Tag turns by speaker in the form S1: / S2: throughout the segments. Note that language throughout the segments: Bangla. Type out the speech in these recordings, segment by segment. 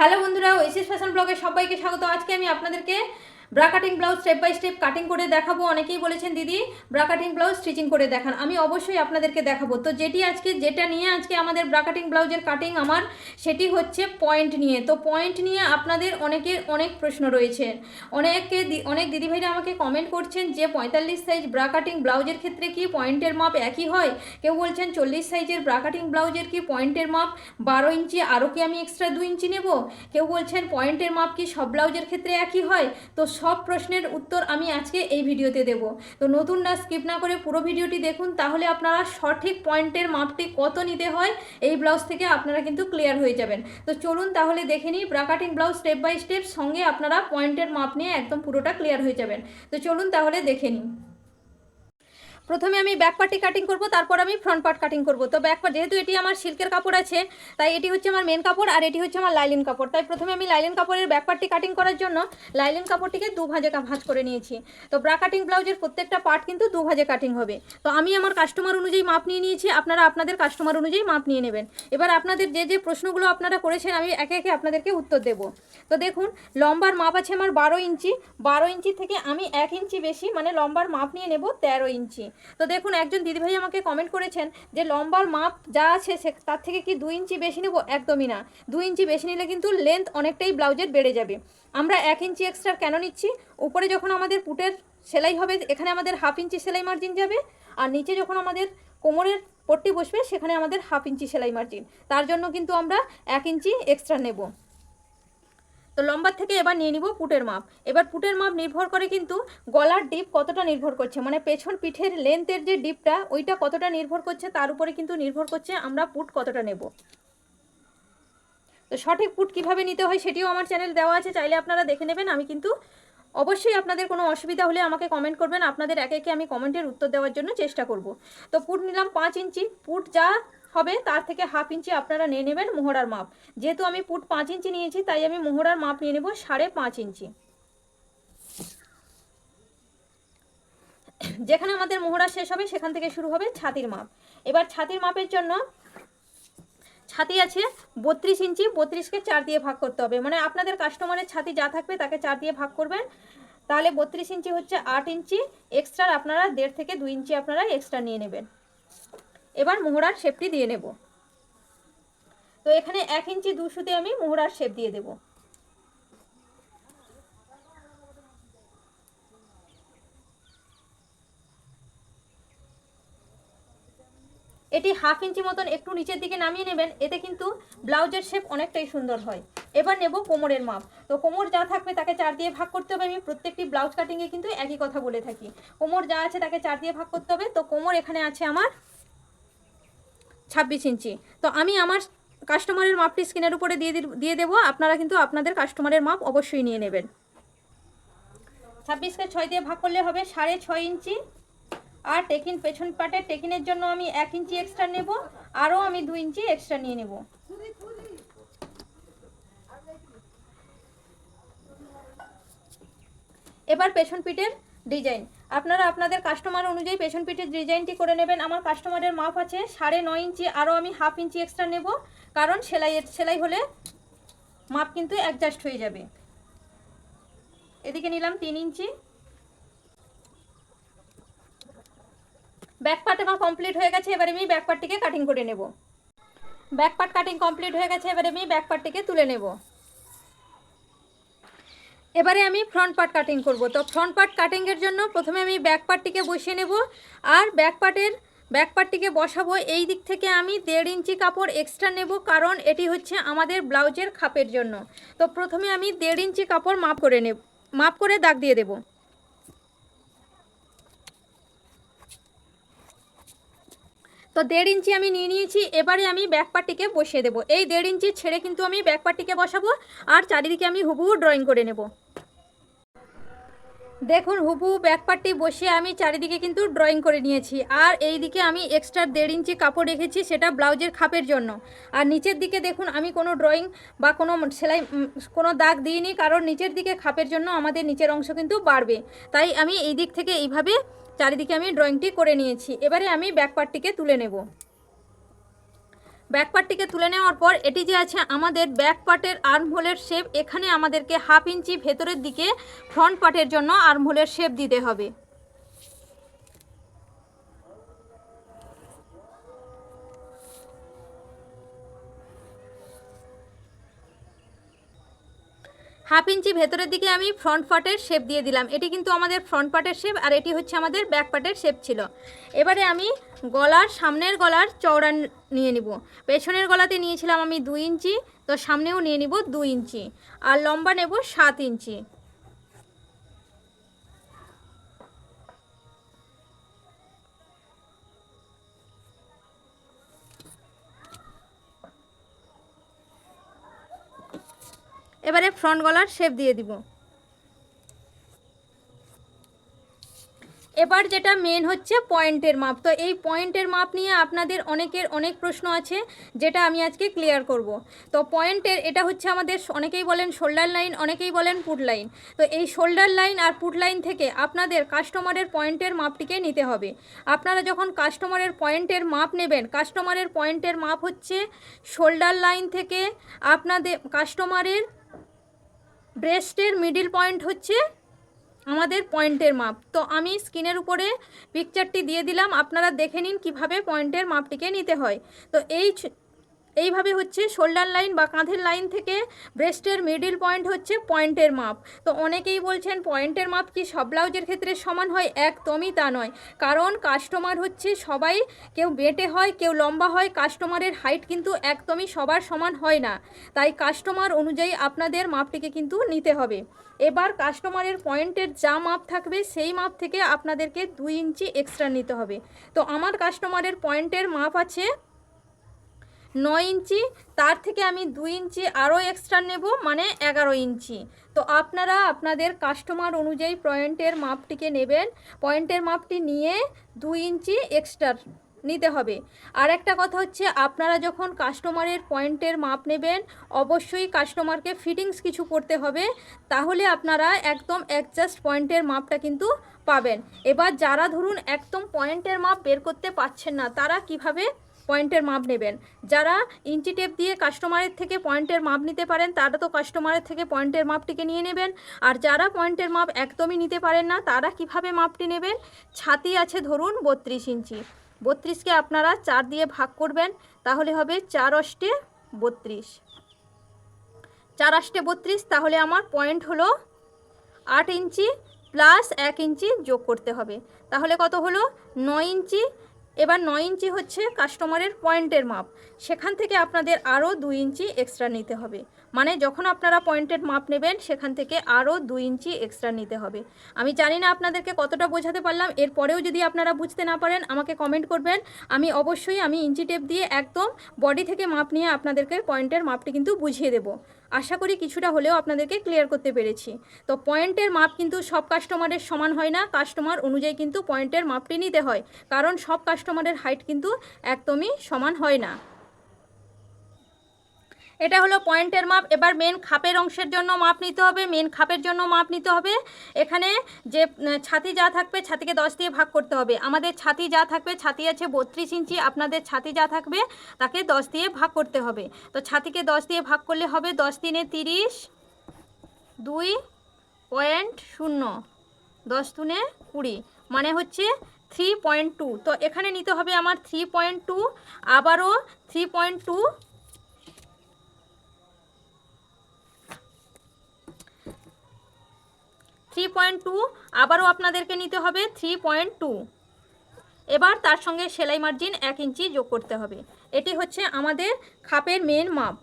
S1: হ্যালো বন্ধুরা ওইসিস ফ্যাশন ব্লগে সবাইকে স্বাগত। আজকে আমি আপনাদেরকে bra cutting blouse step by step cutting করে দেখাবো। অনেকেই বলেছেন, দিদি, ব্রা কাটিং ব্লাউজ স্টিচিং করে দেখান। আমি অবশ্যই আপনাদেরকে দেখাবো। তো যেটি আজকে, যেটা নিয়ে আজকে আমাদের ব্রা কাটিং ব্লাউজের কাটিং আমার, সেটি হচ্ছে পয়েন্ট নিয়ে। তো পয়েন্ট নিয়ে আপনাদের অনেকের অনেক প্রশ্ন রয়েছে। অনেকে অনেক দিদিভাইরা আমাকে কমেন্ট করছেন যে, পঁয়তাল্লিশ সাইজ ব্রা কাটিং ব্লাউজের ক্ষেত্রে কি পয়েন্টের মাপ একই হয়? কেউ বলছেন, চল্লিশ সাইজের ব্রা কাটিং ব্লাউজের কি পয়েন্টের মাপ বারো ইঞ্চি? আরও কি আমি এক্সট্রা দু ইঞ্চি নেব? কেউ বলছেন পয়েন্টের মাপ কি সব ব্লাউজের ক্ষেত্রে একই হয়? তো সব প্রশ্নের উত্তর আমি আজকে এই ভিডিওতে দেব। তো নতুন না স্কিপ না করে পুরো ভিডিওটি দেখুন, তাহলে আপনারা সঠিক পয়েন্টের মাপটি কত নিতে হয় এই ব্লাউজ থেকে আপনারা কিন্তু ক্লিয়ার হয়ে যাবেন। তো চলুন তাহলে দেখে নিই bra cutting blouse step by step সঙ্গে আপনারা পয়েন্টের মাপ নিয়ে একদম পুরোটা ক্লিয়ার হয়ে যাবেন। তো চলুন তাহলে দেখে নিই। প্রথমে আমি ব্যাক পার্টি কাটিং করব, তারপর আমি ফ্রন্ট পার্ট কাটিং করব। তো ব্যাক পার্ট যেহেতু এটি আমার সিল্কের কাপড় আছে, তাই এটি হচ্ছে আমার মেন কাপড় আর এটি হচ্ছে আমার লাইলিন কাপড়। তাই প্রথমে আমি লাইলিন কাপড়ের ব্যাক পার্টি কাটিং করার জন্য লাইলিন কাপড়টিকে দু ভাজে ভাঁজ করে নিয়েছি। তো ব্রা কাটিং ব্লাউজের প্রত্যেকটা পার্ট কিন্তু দু ভাজে কাটিং হবে। তো আমি আমার কাস্টমার অনুযায়ী মাপ নিয়ে নিয়েছি, আপনারা আপনাদের কাস্টমার অনুযায়ী মাপ নিয়ে নেবেন। এবার আপনাদের যে যে প্রশ্নগুলো আপনারা করেছেন, আমি একে একে আপনাদেরকে উত্তর দেব। তো দেখুন, লম্বার মাপ আছে আমার বারো ইঞ্চি। বারো ইঞ্চি থেকে আমি এক ইঞ্চি বেশি মানে লম্বার মাপ নিয়ে নেব তেরো ইঞ্চি। তো দেখুন, একজন দিদিভাই আমাকে কমেন্ট করেছেন যে লম্বার মাপ যা আছে সে, তার থেকে কি দুই ইঞ্চি বেশি নেব? একদমই না। দুই ইঞ্চি বেশি নিলে কিন্তু লেন্থ অনেকটাই ব্লাউজের বেড়ে যাবে। আমরা এক ইঞ্চি এক্সট্রা কেন নিচ্ছি? উপরে যখন আমাদের পুটের সেলাই হবে, এখানে আমাদের হাফ ইঞ্চি সেলাই মার্জিন যাবে আর নিচে যখন আমাদের কোমরের পট্টি বসবে, সেখানে আমাদের হাফ ইঞ্চি সেলাই মার্জিন তার জন্য কিন্তু আমরা এক ইঞ্চি এক্সট্রা নেব। তো লম্বার থেকে এবার নিয়ে নিব পুটের মাপ। এবার পুটের মাপ নির্ভর করে কিন্তু গলার ডিপ কতটা নির্ভর করছে। মানে পেছন পিঠের লেন্থের যে ডিপটা, ওইটা কতটা নির্ভর করছে, তার উপরে কিন্তু নির্ভর করছে আমরা পুট কতটা নেব। তো সঠিক পুট কীভাবে নিতে হয় সেটিও আমার চ্যানেল দেওয়া আছে, চাইলে আপনারা দেখে নেবেন। আমি কিন্তু অবশ্যই আপনাদের কোনো অসুবিধা হলে আমাকে কমেন্ট করবেন। আপনাদের একে একে আমি কমেন্টের উত্তর দেওয়ার জন্য চেষ্টা করব। তো পুট নিলাম পাঁচ ইঞ্চি। পুট যা হবে, তার থেকে হাফ ইঞ্চি আপনারা নিয়ে নেবেন মোহরার মাপ। যেহেতু আমি পুট পাঁচ ইঞ্চি নিয়েছি, তাই আমি মোহরার মাপ নিয়ে নেব সাড়ে পাঁচ ইঞ্চি যেখানে আমাদের মোহরা শেষ হবে, সেখান থেকে শুরু হবে ছাতির মাপ। এবার ছাতির মাপের জন্য ছাতি আছে বত্রিশ ইঞ্চি বত্রিশকে চার দিয়ে ভাগ করতে হবে। মানে আপনাদের কাস্টমারের ছাতি যা থাকবে, তাকে চার দিয়ে ভাগ করবেন। তাহলে বত্রিশ ইঞ্চি হচ্ছে আট ইঞ্চি এক্সট্রা আপনারা দেড় থেকে দুই ইঞ্চি আপনারা এক্সট্রা নিয়ে নেবেন। এবার মোহরার শেপটি দিয়ে নেব। তো এখানে এক ইঞ্চি দুশোতে আমি মোহরার শেপ দিয়ে দেব। এটি হাফ ইঞ্চি মতন একটু নিচের দিকে নামিয়ে নেবেন, এতে কিন্তু ব্লাউজের শেপ অনেকটাই সুন্দর হয়। এবার নেব কোমরের মাপ। তো কোমর যা থাকবে তাকে চার দিয়ে ভাগ করতে হবে আমি, প্রত্যেকটি ব্লাউজ কাটিংয়ে কিন্তু একই কথা বলে থাকি। কোমর যা আছে তাকে চার দিয়ে ভাগ করতে হবে। তো কোমর এখানে আছে আমার ছাব্বিশ ইঞ্চি। তো আমি আমার কাস্টমারের মাপটি স্ক্রিনের উপরে দিয়ে দিয়ে দেবো। আপনারা কিন্তু আপনাদের কাস্টমারের মাপ অবশ্যই নিয়ে নেবেন। ছাব্বিশকে ছয় দিয়ে ভাগ করলে হবে সাড়ে ছয় ইঞ্চি। আর টেকিন পেছন পাটের টেকিনের জন্য আমি এক ইঞ্চি এক্সট্রা নেব। আরও আমি দু ইঞ্চি এক্সট্রা নিয়ে নেব। এবার পেছন পিঠের ডিজাইন আপনারা আপনাদের কাস্টমার অনুযায়ী পেছন পিঠের ডিজাইনটি করে নেবেন। আমার কাস্টমারের মাপ আছে সাড়ে নয় ইঞ্চি আরও আমি হাফ ইঞ্চি এক্সট্রা নেব। কারণ সেলাইয়ের সেলাই হলে মাপ কিন্তু অ্যাডজাস্ট হয়ে যাবে। এদিকে নিলাম তিন ইঞ্চি। ব্যাক পার্ট আমার কমপ্লিট হয়ে গেছে, এবারে আমি ব্যাক পার্টটিকে কাটিং করে নেব। ব্যাক পার্ট কাটিং কমপ্লিট হয়ে গেছে, এবারে আমি ব্যাক পার্টটিকে তুলে নেব। এবারে আমি ফ্রন্ট পার্ট কাটিং করব। তো ফ্রন্ট পার্ট কাটিংয়ের জন্য প্রথমে আমি ব্যাক পার্টটিকে বসিয়ে নেব। আর ব্যাক পার্টের ব্যাক পার্টটিকে বসাবো এই দিক থেকে আমি দেড় ইঞ্চি কাপড় এক্সট্রা নেব কারণ এটি হচ্ছে আমাদের ব্লাউজের খাপের জন্য। তো প্রথমে আমি দেড় ইঞ্চি কাপড় মাপ করে নেব, মাপ করে দাগ দিয়ে দেবো। তো দেড় ইঞ্চি আমি নিয়ে নিয়েছি, এবারে আমি ব্যাক পার্টিকে বসিয়ে দেবো। এই দেড় ইঞ্চি ছেড়ে কিন্তু আমি ব্যাক পার্টিকে বসাবো আর চারিদিকে আমি হুবহু ড্রয়িং করে নেব। দেখুন হুবু ব্যাক পার্টি বসিয়ে আমি চারিদিকে কিন্তু ড্রয়িং করে নিয়েছি। আর এই দিকে আমি এক্সট্রা দেড় ইঞ্চি কাপড় রেখেছি, সেটা ব্লাউজের খাপের জন্য। আর নিচের দিকে দেখুন, আমি কোনো ড্রয়িং বা কোনো সেলাই কোনো দাগ দিইনি, কারণ নিচের দিকে খাপের জন্য আমাদের নিচের অংশ কিন্তু বাড়বে। তাই আমি এই দিক থেকে এইভাবে চারিদিকে আমি ড্রয়িংটি করে নিয়েছি। এবারে আমি ব্যাক পার্টটিকে তুলে নেব। ব্যাক পার্টটিকে তুলে নেওয়ার পর এটি যে আছে আমাদের ব্যাক পার্টের আর্ম হোলের শেপ, এখানে আমাদেরকে হাফ ইঞ্চি ভেতরের দিকে ফ্রন্ট পার্টের জন্য আর্ম হোলের শেপ দিতে হবে। হাফ ইঞ্চি ভেতরের দিকে আমি ফ্রন্ট পার্টের শেপ দিয়ে দিলাম। এটি কিন্তু আমাদের ফ্রন্ট পার্টের শেপ আর এটি হচ্ছে আমাদের ব্যাক পার্টের শেপ ছিল। এবারে আমি গলার সামনের গলার চওড়া নিয়ে নিব। পেছনের গলাতে নিয়েছিলাম আমি দুই ইঞ্চি, তো সামনেও নিয়ে নিব দুই ইঞ্চি। আর লম্বা নেব সাত ইঞ্চি। এবারে ফ্রন্ট গলার শেপ দিয়ে দিব। এবার যেটা মেন হচ্ছে পয়েন্টের মাপ। তো এই পয়েন্টের মাপ নিয়ে আপনাদের অনেকের অনেক প্রশ্ন আছে, যেটা আমি আজকে ক্লিয়ার করব। তো পয়েন্টের এটা হচ্ছে আমাদের, অনেকেই বলেন শোল্ডার লাইন অনেকেই বলেন পুট লাইন তো এই শোল্ডার লাইন আর পুট লাইন থেকে আপনাদের কাস্টমারের পয়েন্টের মাপটিকে নিতে হবে। আপনারা যখন কাস্টমারের পয়েন্টের মাপ নেবেন কাস্টমারের পয়েন্টের মাপ হচ্ছে শোল্ডার লাইন থেকে আপনাদের কাস্টমারের ব্রেস্টের মিডিল পয়েন্ট হচ্ছে আমাদের পয়েন্টের মাপ। তো আমি স্কিনের উপরে পিকচারটি দিয়ে দিলাম, আপনারা দেখে নিন কীভাবে পয়েন্টের মাপটিকে নিতে হয়। তো এই এইভাবে হচ্ছে শোল্ডার লাইন বা কাঁধের লাইন থেকে ব্রেস্টের মিডিল পয়েন্ট হচ্ছে পয়েন্টের মাপ। তো অনেকেই বলছেন পয়েন্টের মাপ কি সব ব্লাউজের ক্ষেত্রে সমান হয়? একদমই তা নয়। কারণ কাস্টমার হচ্ছে সবাই, কেউ বেটে হয়, কেউ লম্বা হয় কাস্টমারের হাইট কিন্তু একদমই সবার সমান হয় না। তাই কাস্টমার অনুযায়ী আপনাদের মাপটিকে কিন্তু নিতে হবে। এবার কাস্টমারের পয়েন্টের যা মাপ থাকবে, সেই মাপ থেকে আপনাদেরকে দুই ইঞ্চি এক্সট্রা নিতে হবে। তো আমার কাস্টমারের পয়েন্টের মাপ আছে নয় ইঞ্চি, তার থেকে আমি দুই ইঞ্চি আরও এক্সট্রা নেব মানে এগারো ইঞ্চি। তো আপনারা আপনাদের কাস্টমার অনুযায়ী পয়েন্টের মাপটিকে নেবেন। পয়েন্টের মাপটি নিয়ে দুই ইঞ্চি এক্সট্রা নিতে হবে। আর একটা কথা হচ্ছে, আপনারা যখন কাস্টমারের পয়েন্টের মাপ নেবেন, অবশ্যই কাস্টমারকে ফিটিংস কিছু করতে হবে। তাহলে আপনারা একদম অ্যাডজাস্ট পয়েন্টের মাপটা কিন্তু পাবেন। এবার যারা ধরুন একদম পয়েন্টের মাপ বের করতে পারছেন না, তারা কীভাবে পয়েন্টের মাপ নেবেন। যারা ইঞ্চি টেপ দিয়ে কাস্টমারের থেকে পয়েন্টের মাপ নিতে পারেন, তারা তো কাস্টমারের থেকে পয়েন্টের মাপটিকে নিয়ে নেবেন। আর যারা পয়েন্টের মাপ একদমই নিতে পারেন না, তারা কীভাবে মাপটি নেবেন? ছাতি আছে ধরুন বত্রিশ ইঞ্চি। বত্রিশকে আপনারা চার দিয়ে ভাগ করবেন, তাহলে হবে চার অষ্টে বত্রিশ। চার অষ্টে বত্রিশ, তাহলে আমার পয়েন্ট হলো আট ইঞ্চি প্লাস এক ইঞ্চি যোগ করতে হবে। তাহলে কত হলো? নয় ইঞ্চি এবার নয় ইঞ্চি হচ্ছে কাস্টমারের পয়েন্টের মাপ। সেখান থেকে আপনাদের আরও দুই ইঞ্চি এক্সট্রা নিতে হবে। মানে যখন আপনারা পয়েন্টের মাপ নেবেন, সেখান থেকে আরও দুই ইঞ্চি এক্সট্রা নিতে হবে। আমি জানি না আপনাদেরকে কতটা বোঝাতে পারলাম, এরপরেও যদি আপনারা বুঝতে না পারেন, আমাকে কমেন্ট করবেন। আমি অবশ্যই, আমি ইঞ্চি টেপ দিয়ে একদম বডি থেকে মাপ নিয়ে আপনাদেরকে পয়েন্টের মাপটি কিন্তু বুঝিয়ে দেবো। আশা করি কিছুটা হলেও আপনাদেরকে ক্লিয়ার করতে পেরেছি। তো পয়েন্টের মাপ কিন্তু সব কাস্টমারের সমান হয় না কাস্টমার অনুযায়ী কিন্তু পয়েন্টের মাপটি নিতে হয়। কারণ সব কাস্টমারের হাইট কিন্তু একদমই সমান হয় না। এটা হলো পয়েন্টের মাপ। এবার মেন খাপের অংশের জন্য মাপ নিতে হবে। মেন খাপের জন্য মাপ নিতে হবে। এখানে যে ছাতি যা থাকবে, ছাতিকে দশ দিয়ে ভাগ করতে হবে। আমাদের ছাতি যা থাকবে, ছাতি আছে বত্রিশ ইঞ্চি। আপনাদের ছাতি যা থাকবে, তাকে দশ দিয়ে ভাগ করতে হবে। তো ছাতিকে দশ দিয়ে ভাগ করলে হবে দশ দিনে তিরিশ, দুই পয়েন্ট শূন্য, দশ দুনে কুড়ি। মানে হচ্ছে থ্রি পয়েন্ট টু তো এখানে নিতে হবে আমার থ্রি পয়েন্ট টু আবারও three point two three point two, আবারও আপনাদেরকে নিতে হবে থ্রি পয়েন্ট টু। এবার তার সঙ্গে সেলাই মার্জিন এক ইঞ্চি যোগ করতে হবে। এটি হচ্ছে আমাদের খাপের মেন মাপ।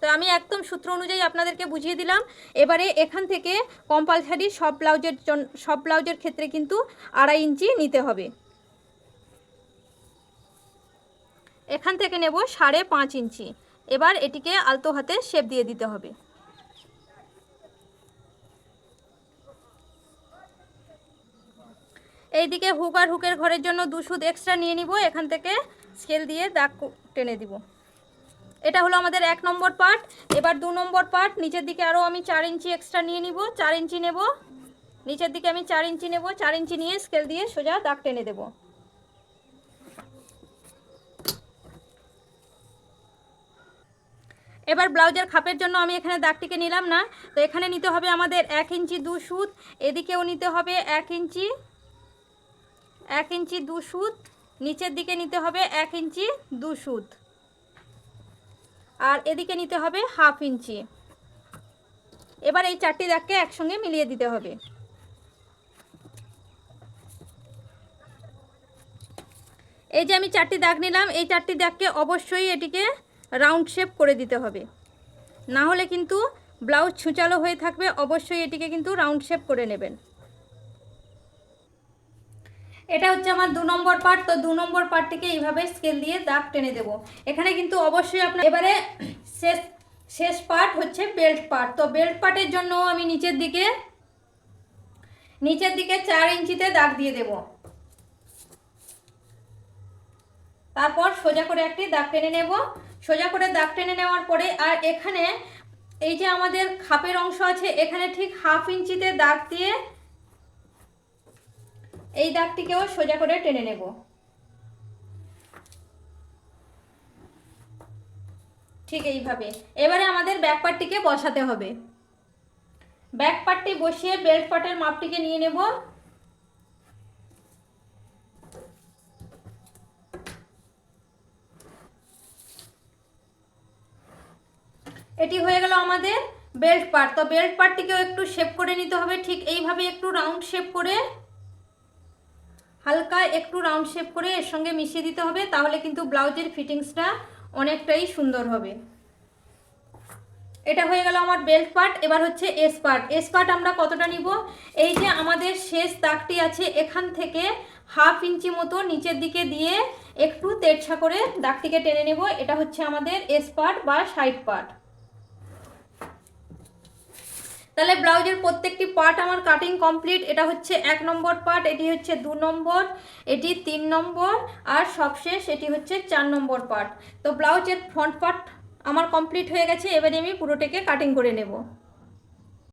S1: তো আমি একদম সূত্র অনুযায়ী আপনাদেরকে বুঝিয়ে দিলাম। এবারে এখান থেকে কম্পালসারি সব ব্লাউজের সব ব্লাউজের ক্ষেত্রে কিন্তু আড়াই ইঞ্চি নিতে হবে। এখান থেকে নেব সাড়ে পাঁচ ইঞ্চি। এবার এটিকে আলতো হাতে শেপ দিয়ে দিতে হবে। এইদিকে হুক আর হুকের ঘরের জন্য দু সুদ এক্সট্রা নিয়ে নিব, এখান থেকে স্কেল দিয়ে দাগ টেনে দিব। এটা হলো আমাদের এক নম্বর পার্ট এবার দু নম্বর পার্ট নিচের দিকে আরও আমি চার ইঞ্চি এক্সট্রা নিয়ে নিব, চার ইঞ্চি নেব। নিচের দিকে আমি চার ইঞ্চি নেব, চার ইঞ্চি নিয়ে স্কেল দিয়ে সোজা দাগ টেনে দেব। এবার ব্লাউজের খাপের জন্য আমি এখানে দাগটিকে নিলাম না। তো এখানে নিতে হবে আমাদের এক ইঞ্চি দু সুত এদিকেও নিতে হবে এক ইঞ্চি। এক ইঞ্চি দু সুত, নিচের দিকে নিতে হবে এক ইঞ্চি দু সুত। আর এদিকে নিতে হবে হাফ ইঞ্চি। এবার এই চারটি দাগকে একসঙ্গে মিলিয়ে দিতে হবে। এই যে আমি চারটি দাগ নিলাম, এই চারটি দাগকে অবশ্যই এটিকে রাউন্ড শেপ করে দিতে হবে। না হলে কিন্তু ব্লাউজ ছুঁচালো হয়ে থাকবে, অবশ্যই এটিকে কিন্তু রাউন্ড শেপ করে নেবেন। এটা হচ্ছে আমার দু নম্বর পার্ট তো দু নম্বর পার্টটিকে এইভাবে স্কেল দিয়ে দাগ টেনে দেব। এখানে কিন্তু অবশ্যই আপনার এবারে শেষ শেষ পার্ট হচ্ছে বেল্ট পার্ট তো বেল্ট পার্টের জন্য আমি নিচের দিকে নিচের দিকে চার ইঞ্চিতে দাগ দিয়ে দেব। তারপর সোজা করে একটি দাগ টেনে নেব। সোজা করে দাগ টেনে নেওয়ার পরে আর এখানে এই যে আমাদের খাপের অংশ আছে, এখানে ঠিক হাফ ইঞ্চিতে দাগ দিয়ে এই দাগটিকেও সোজা করে টেনে নেব। ঠিক এইভাবে। এবারে আমাদের ব্যাক পার্টটিকে বসাতে হবে। ব্যাক পার্টটি বসিয়ে বেল্ট পার্টের মাপটিকে নিয়ে নেব। এটি হয়ে গেল আমাদের বেল্ট পার্ট তো বেল্ট পার্টটিকেও একটু শেপ করে নিতে হবে। ঠিক এইভাবে একটু রাউন্ড শেপ করে হালকা একটু রাউন্ড শেপ করে এর সঙ্গে মিশিয়ে দিতে হবে, তাহলে কিন্তু ব্লাউজের ফিটিংসটা অনেকটাই সুন্দর হবে। এটা হয়ে গেল আমার বেল্ট পার্ট এবার হচ্ছে এস পার্ট এস পার্ট আমরা কতটা নিব? এই যে আমাদের শেষ দাগটি আছে, এখান থেকে হাফ ইঞ্চি মতো নিচের দিকে দিয়ে একটু তেরছা করে দাগটিকে টেনে নেব। এটা হচ্ছে আমাদের এস পার্ট বা সাইড পার্ট তাহলে ব্লাউজের প্রত্যেকটি পার্ট আমার কাটিং কমপ্লিট এটা হচ্ছে এক নম্বর পার্ট এটি হচ্ছে দু নম্বর, এটি তিন নম্বর, আর সবশেষ এটি হচ্ছে চার নম্বর পার্ট তো ব্লাউজের ফ্রন্ট পার্ট আমার কমপ্লিট হয়ে গেছে, এবারে আমি পুরোটাকে কাটিং করে নেব।